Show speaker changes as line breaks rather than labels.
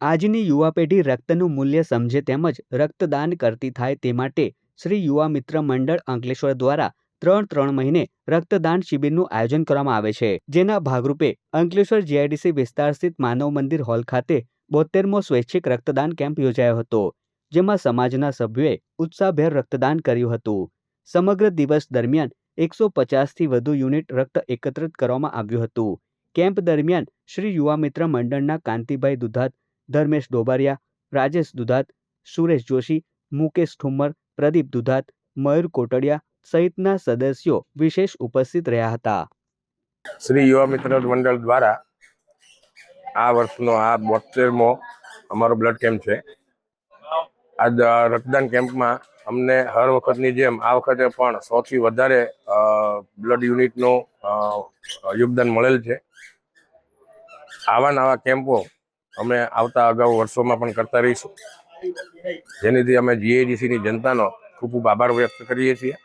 આજની યુવા પેઢી રક્તનું મૂલ્ય સમજે તેમજ રક્તદાન કરતી થાય તે માટે શ્રી યુવા મિત્ર મંડળ અંકલેશ્વર દ્વારા ત્રણ ત્રણ મહિને રક્તદાન શિબિરનું આયોજન કરવામાં આવે છે. જેના ભાગરૂપે અંકલેશ્વર જીઆઈડીસી વિસ્તાર સ્થિત માનવ મંદિર હોલ ખાતે બોતેરમો સ્વૈચ્છિક રક્તદાન કેમ્પ યોજાયો હતો, જેમાં સમાજના સભ્યોએ ઉત્સાહભેર રક્તદાન કર્યું હતું. સમગ્ર દિવસ દરમિયાન એકસો પચાસથી વધુ યુનિટ રક્ત એકત્રિત કરવામાં આવ્યું હતું. કેમ્પ દરમિયાન શ્રી યુવા મિત્ર મંડળના કાંતિભાઈ દુધાત ધર્મેશ ડોબારિયા, રાજેશ દુધાત, સુરેશ જોશી, મુકેશ ઠુમ્મર, પ્રદીપ દુધાત, મયુર કોટડિયા સહિતના સદસ્યો વિશેષ ઉપસ્થિત રહ્યા હતા.
શ્રી યુવા મિત્ર મંડળ દ્વારા આ વર્ષનો આ બોતેરમો અમારો બ્લડ કેમ્પ છે. આ રક્તદાન કેમ્પમાં અમને હર વખતની જેમ આ વખતે પણ સૌથી વધારે બ્લડ યુનિટનું યોગદાન મળેલ છે. આવા નવા કેમ્પો અમે આવતા અગાઉ વર્ષોમાં પણ કરતા રહીશું. જેનીથી અમે જીએડીસીની જનતાનો ખૂબ ખૂબ આભાર વ્યક્ત કરીએ છીએ.